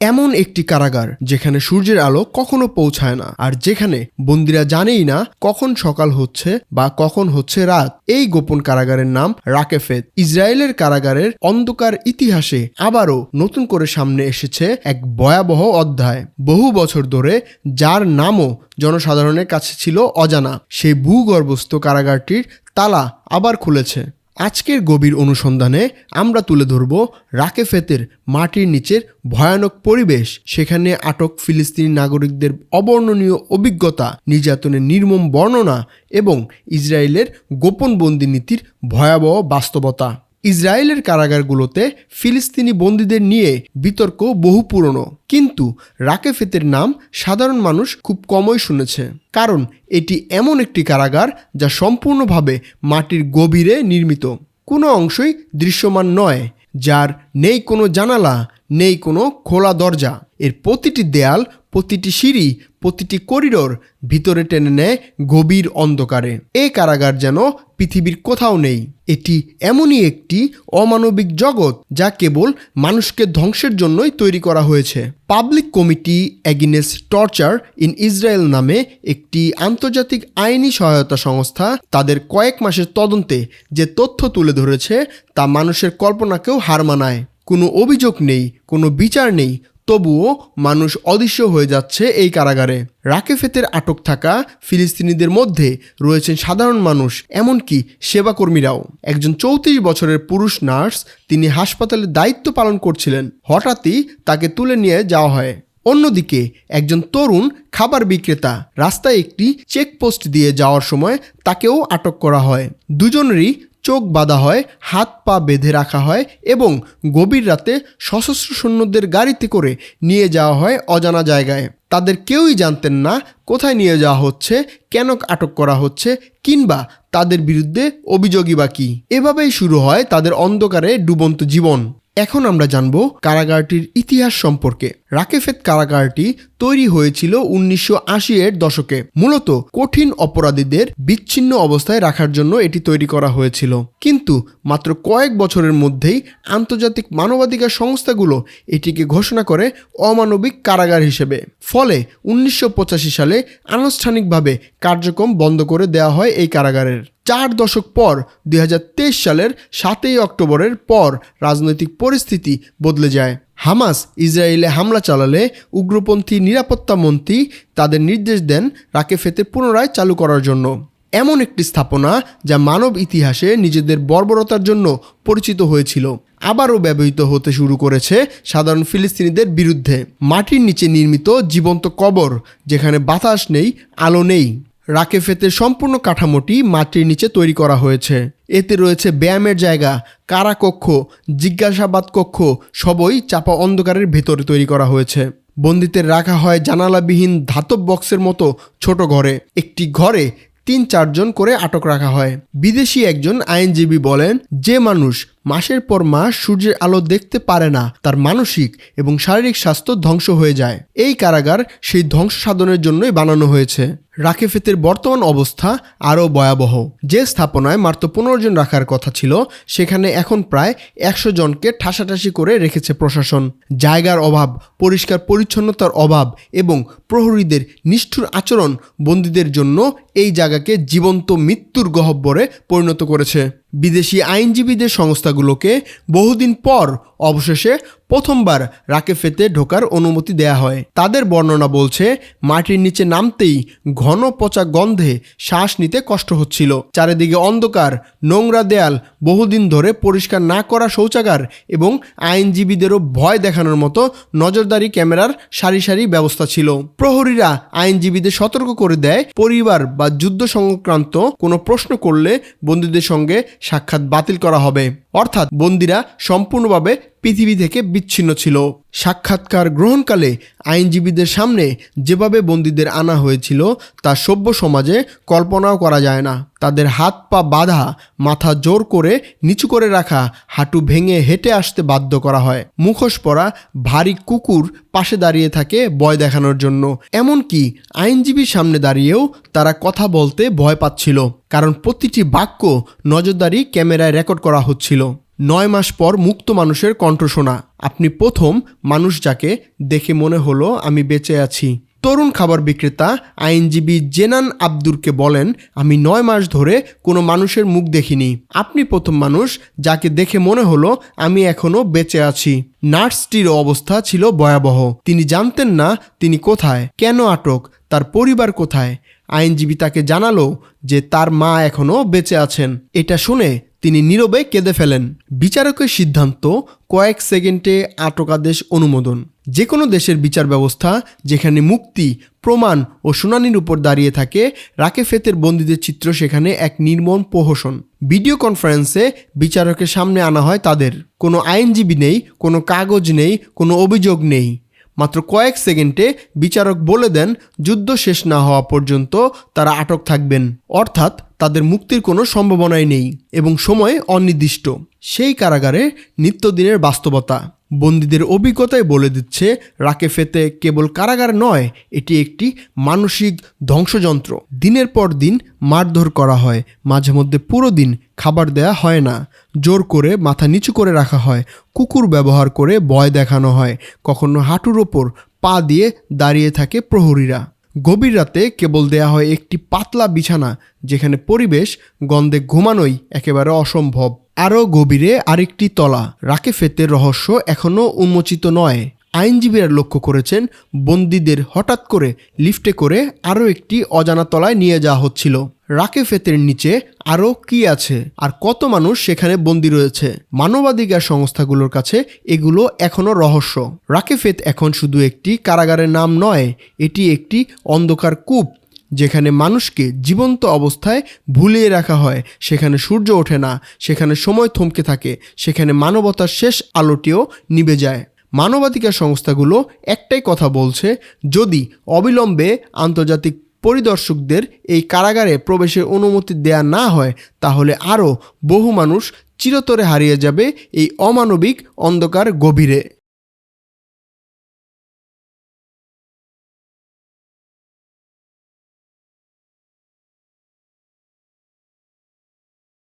এমন একটি কারাগার যেখানে সূর্যের আলো কখনো পৌঁছায় না, আর যেখানে বন্দিরা জানেই না কখন সকাল হচ্ছে বা কখন হচ্ছে রাত। এই গোপন কারাগারের নাম রাকেফেত ইসরায়েলের কারাগারের অন্ধকার ইতিহাসে আবারও নতুন করে সামনে এসেছে এক ভয়াবহ অধ্যায়। বহু বছর ধরে যার নামও জনসাধারণের কাছে ছিল অজানা। সেই ভূগর্ভস্থ কারাগারটির তালা আবার খুলেছে। আজকের গভীর অনুসন্ধানে আমরা তুলে ধরব রাকেফেতের মাটির নিচের ভয়ানক পরিবেশ, সেখানে আটক ফিলিস্তিনি নাগরিকদের অবর্ণনীয় অভিজ্ঞতা, নির্যাতনের নির্মম বর্ণনা এবং ইসরায়েলের গোপন বন্দি নীতির ভয়াবহ বাস্তবতা। ইসরায়েলের কারাগারগুলোতে ফিলিস্তিনি বন্দীদের নিয়ে বিতর্ক বহু পুরনো। কিন্তু রাকেফেতের নাম সাধারণ মানুষ খুব কমই শুনেছে। কারণ এটি এমন একটি কারাগার যা সম্পূর্ণভাবে মাটির গভীরে নির্মিত। কোনো অংশই দৃশ্যমান নয়, যার নেই কোনো জানালা নেই কোনো খোলা দরজা। এর প্রতিটি দেয়াল, প্রতিটি সিঁড়ি, প্রতিটি করিডোর ভিতরে টেনে নেয় গভীর অন্ধকারে। এই কারাগার যেন পৃথিবীর কোথাও নেই। এটি এমনই একটি অমানবিক জগৎ যা কেবল মানুষকে ধ্বংসের জন্যই তৈরি করা হয়েছে। Public committee against torture in Israel নামে একটি আন্তর্জাতিক আইনি সহায়তা সংস্থা তাদের কয়েক মাসের তদন্তে যে তথ্য তুলে ধরেছে তা মানুষের কল্পনাকেও হার মানায়। কোনো অভিযোগ নেই, কোনো বিচার নেই, তবুও মানুষ অদৃশ্য হয়ে যাচ্ছে এই কারাগারে। রাকেফেতের আটক থাকা ফিলিস্তিনিদের মধ্যে রয়েছেন সাধারণ মানুষ, এমনকি সেবাকর্মীরাও। একজন চৌত্রিশ বছরের পুরুষ নার্স, তিনি হাসপাতালে দায়িত্ব পালন করছিলেন। হঠাৎই তাকে তুলে নিয়ে যাওয়া হয়। অন্যদিকে একজন তরুণ খাবার বিক্রেতা রাস্তায় একটি চেকপোস্ট দিয়ে যাওয়ার সময় তাকেও আটক করা হয়। দুজনেরই চোখ বাঁধা হয়, হাত পা বেঁধে রাখা হয় এবং গভীর রাতে সশস্ত্র সৈন্যদের গাড়িতে করে নিয়ে যাওয়া হয় অজানা জায়গায়। তাদের কেউই জানতেন না কোথায় নিয়ে যাওয়া হচ্ছে, কেন আটক করা হচ্ছে কিংবা তাদের বিরুদ্ধে অভিযোগই বা কী। এভাবেই শুরু হয় তাদের অন্ধকারে ডুবন্ত জীবন। এখন আমরা জানব কারাগারটির ইতিহাস সম্পর্কে। রাকেফেত কারাগারটি তৈরি হয়েছিল উনিশশো আশি এর দশকে। মূলত কঠিন অপরাধীদের বিচ্ছিন্ন অবস্থায় রাখার জন্য এটি তৈরি করা হয়েছিল। কিন্তু মাত্র কয়েক বছরের মধ্যেই আন্তর্জাতিক মানবাধিকার সংস্থাগুলো এটিকে ঘোষণা করে অমানবিক কারাগার হিসেবে। ফলে উনিশশো পঁচাশি সালে আনুষ্ঠানিকভাবে কার্যক্রম বন্ধ করে দেওয়া হয় এই কারাগারের। চার দশক পর, দুই হাজার তেইশ সালের সাতই অক্টোবরের পর রাজনৈতিক পরিস্থিতি বদলে যায়। হামাস ইসরায়েলে হামলা চালালে উগ্রপন্থী নিরাপত্তা মন্ত্রী তাদের নির্দেশ দেন রাকেফেতে পুনরায় চালু করার জন্য। এমন একটি স্থাপনা যা মানব ইতিহাসে নিজেদের বর্বরতার জন্য পরিচিত হয়েছিল। আবারও ব্যবহৃত হতে শুরু করেছে সাধারণ ফিলিস্তিনিদের বিরুদ্ধে। মাটির নিচে নির্মিত জীবন্ত কবর, যেখানে বাতাস নেই, আলো নেই। রাকেফেতের সম্পূর্ণ কাঠামোটি মাটির নিচে তৈরি করা হয়েছে। এতে রয়েছে ব্যায়ামের জায়গা, কারাকক্ষ, জিজ্ঞাসাবাদ কক্ষ, সবই চাপা অন্ধকারের ভেতরে তৈরি করা হয়েছে। বন্দিতে রাখা হয় জানালাবিহীন ধাতব বক্সের মতো ছোট ঘরে। একটি ঘরে তিন চারজন করে আটক রাখা হয়। বিদেশি একজন আইনজীবী বলেন, যে মানুষ মাসের পর মাস সূর্যের আলো দেখতে পারে না, তার মানসিক এবং শারীরিক স্বাস্থ্য ধ্বংস হয়ে যায়। এই কারাগার সেই ধ্বংস সাধনের জন্যই বানানো হয়েছে। রাকেফেতের বর্তমান অবস্থা আরও ভয়াবহ। যে স্থাপনায় মাত্র পনেরো জন রাখার কথা ছিল, সেখানে এখন প্রায় একশো জনকে ঠাসাঠাসি করে রেখেছে প্রশাসন। জায়গার অভাব, পরিষ্কার পরিচ্ছন্নতার অভাব এবং প্রহরীদের নিষ্ঠুর আচরণ বন্দীদের জন্য এই জায়গাকে জীবন্ত মৃত্যুর গহব্বরে পরিণত করেছে। বিদেশি আইনজীবীদের সংস্থাগুলোকে বহুদিন পর অবশেষে প্রথমবার রাকেফেতে ঢোকার অনুমতি দেয়া হয়। তাদের বর্ণনা বলছে, মাটির নিচে নামতেই ঘন পচা গন্ধে শ্বাস নিতে কষ্ট হচ্ছিল। চারিদিকে অন্ধকার, নোংরা দেয়াল বহুদিন ধরে পরিষ্কার না করা শৌচাগার এবং আইনজীবীদেরও ভয় দেখানোর মতো নজরদারি ক্যামেরার সারি সারি ব্যবস্থা ছিল। প্রহরীরা আইনজীবীদের সতর্ক করে দেয়, পরিবার বা যুদ্ধ সংক্রান্ত কোনো প্রশ্ন করলে বন্দীদের সঙ্গে সাক্ষাৎ বাতিল করা হবে। অর্থাৎ বন্দিরা সম্পূর্ণভাবে পৃথিবী থেকে বিচ্ছিন্ন ছিল। সাক্ষাৎকার গ্রহণকালে আইনজীবীদের সামনে যেভাবে বন্দীদের আনা হয়েছিল, তা সভ্য সমাজে কল্পনাও করা যায় না। তাদের হাত পা বাঁধা, মাথা জোর করে নিচু করে রাখা, হাঁটু ভেঙে হেঁটে আসতে বাধ্য করা হয়। মুখোশ পরা ভারী কুকুর পাশে দাঁড়িয়ে থাকে ভয় দেখানোর জন্য। এমনকি আইনজীবীর সামনে দাঁড়িয়েও তারা কথা বলতে ভয় পাচ্ছিল। কারণ প্রতিটি বাক্য নজরদারি ক্যামেরায় রেকর্ড করা হচ্ছিল। নয় মাস পর মুক্ত মানুষের কণ্ঠ শোনা আপনি প্রথম মানুষ যাকে দেখে মনে হলো, আমি বেঁচে আছি। তরুণ খাবার বিক্রেতা আইনজীবী জেনান আব্দুরকে বলেন, আমি নয় মাস ধরে কোনো মানুষের মুখ দেখিনি। আপনি প্রথম মানুষ যাকে দেখে মনে হলো, আমি এখনও বেঁচে আছি। নার্সটির অবস্থা ছিল ভয়াবহ। তিনি জানতেন না তিনি কোথায়। কেন আটক? তার পরিবার কোথায়? আইনজীবী তাকে জানালো যে তার মা এখনও বেঁচে আছেন। এটা শুনে তিনি নীরবে কেঁদে ফেলেন। বিচারকের সিদ্ধান্ত কয়েক সেকেন্ডে আটকাদেশ অনুমোদন। যে কোনো দেশের বিচার ব্যবস্থা যেখানে মুক্তি, প্রমাণ ও শুনানির উপর দাঁড়িয়ে থাকে রাকেফেতের বন্দীদের চিত্র সেখানে এক নির্মম প্রহসন ভিডিও কনফারেন্সে বিচারকের সামনে আনা হয় তাদের। কোনো আইনজীবী নেই, কোনো কাগজ নেই, কোনো অভিযোগ নেই। মাত্র কয়েক সেকেন্ডে বিচারক বলে দেন, যুদ্ধ শেষ না হওয়া পর্যন্ত তারা আটক থাকবেন। অর্থাৎ তাদের মুক্তির কোনো সম্ভাবনাই নেই এবং সময় অনির্দিষ্ট। সেই কারাগারে নিত্যদিনের বাস্তবতা। বন্দীদের অভিজ্ঞতায় বলে দিচ্ছে, রাকেফেতে কেবল কারাগার নয়, এটি একটি মানসিক ধ্বংসযন্ত্র। দিনের পর দিন মারধর করা হয়, মাঝে মধ্যে পুরো দিন খাবার দেয়া হয় না। জোর করে মাথা নিচু করে রাখা হয়, কুকুর ব্যবহার করে ভয় দেখানো হয়। কখনো হাঁটুর ওপর পা দিয়ে দাঁড়িয়ে থাকে প্রহরীরা। গভীর রাতে কেবল দেয়া হয় একটি পাতলা বিছানা, যেখানে পরিবেশ, গন্ধে ঘুমানোই একেবারে অসম্ভব। আরও গভীরে আরেকটি তলা। রাকেফেতের রহস্য এখনও উন্মোচিত নয়। আইনজীবীরা লক্ষ্য করেছেন, বন্দীদের হঠাৎ করে লিফটে করে আরও একটি অজানা তলায় নিয়ে যাওয়া হচ্ছিল। রাকেফেতের নিচে আরও কি আছে? আর কত মানুষ সেখানে বন্দী রয়েছে? মানবাধিকার সংস্থাগুলোর কাছে এগুলো এখনও রহস্য। রাকেফেত এখন শুধু একটি কারাগারের নাম নয়, এটি একটি অন্ধকার কূপ। যেখানে মানুষকে জীবন্ত অবস্থায় ভুলিয়ে রাখা হয়, সেখানে সূর্য ওঠে না, সেখানে সময় থমকে থাকে, সেখানে মানবতার শেষ আলোটিও নিভে যায়। মানবাধিকার সংস্থাগুলো একটাই কথা বলছে, যদি অবিলম্বে আন্তর্জাতিক পরিদর্শকদের এই কারাগারে প্রবেশের অনুমতি দেয়া না হয়, তাহলে আরও বহু মানুষ চিরতরে হারিয়ে যাবে এই অমানবিক অন্ধকার গভীরে।